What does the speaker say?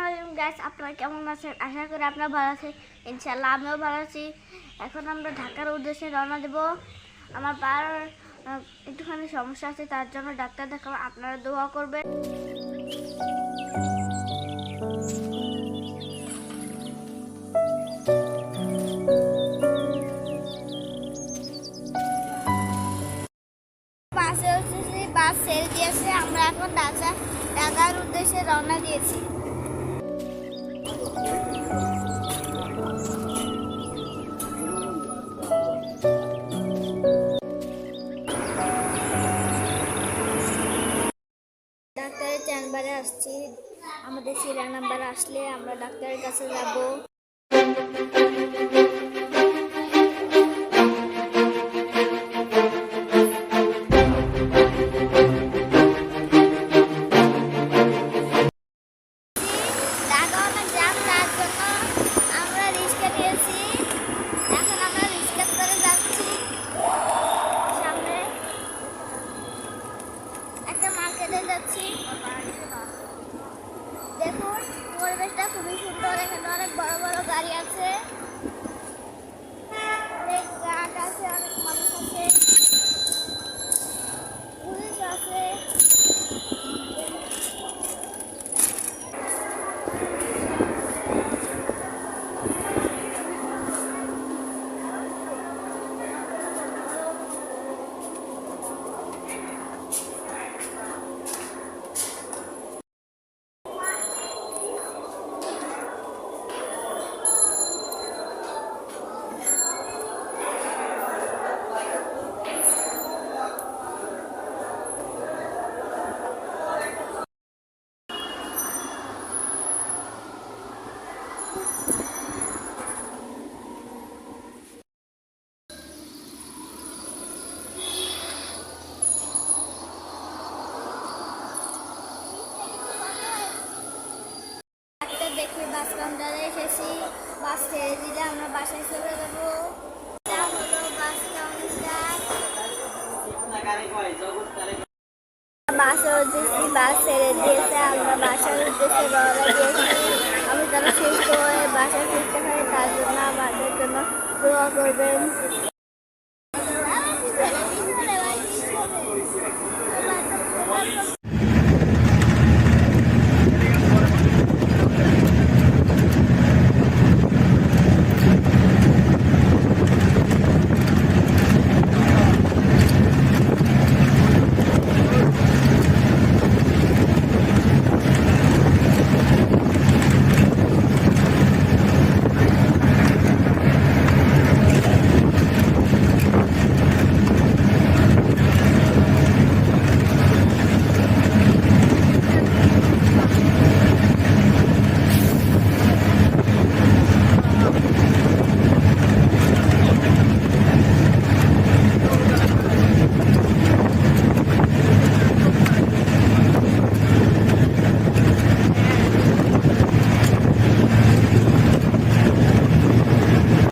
আলাইকুম গাইস আপনারা কেমন আছেন? আশা করি আপনারা ভালো আছেন। ইনশাল্লাহ আমিও ভালো আছি। এখন আমরা ঢাকার উদ্দেশ্যে রওনা দেব। আমার পার একটুখানি সমস্যা আছে, তার জন্য ডাক্তার দেখাবো। আপনারা দোয়া করবেন। বাস ছেড়ে দিয়েছে। আমরা এখন ঢাকা, ঢাকার উদ্দেশ্যে রওনা দিয়েছি। ডাক্তারের চেম্বারে আসছি আমাদের সিরিয়াল নাম্বার আসলে আমরা ডাক্তারের কাছে যাব দেখি বাস কাউন্টারে এসেছি। বাস ছেড়ে দিলে আমরা বাসায় চলে যাব। এটা ছেড়ে দিয়েছে, আমরা বাসার উদ্দেশ্যে আমি যেন সুস্থ হয়ে বাসায় ফিরতে পারি, তার জন্য আমাদের জন্য দোয়া করবেন।